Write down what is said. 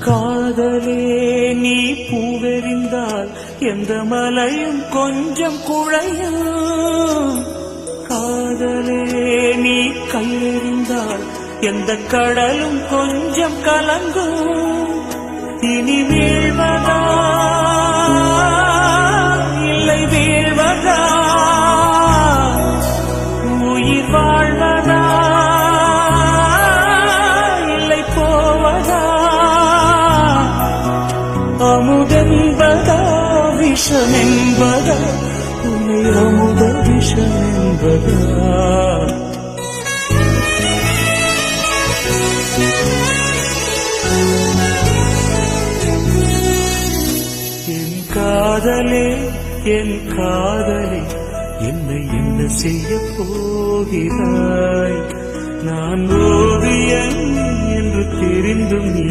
காதலே நீ பூவெறிந்தால் எந்த மலையும் கொஞ்சம் குழையும். காதலே நீ கையெறிந்தால் எந்த கடலும் கொஞ்சம் கலங்கும். இனி வீழ்வதா? இல்லை வீழ்வதா? உயிர் வாழ்வதா? அமுதென்பதா விஷமென்பதா உன்னை அமுத விஷமென்பதா. என் காதலே என் காதலே என்னை என்ன செய்ய போகிறாய்? நான் ஓவியன் என்று தெரிந்தும் நீ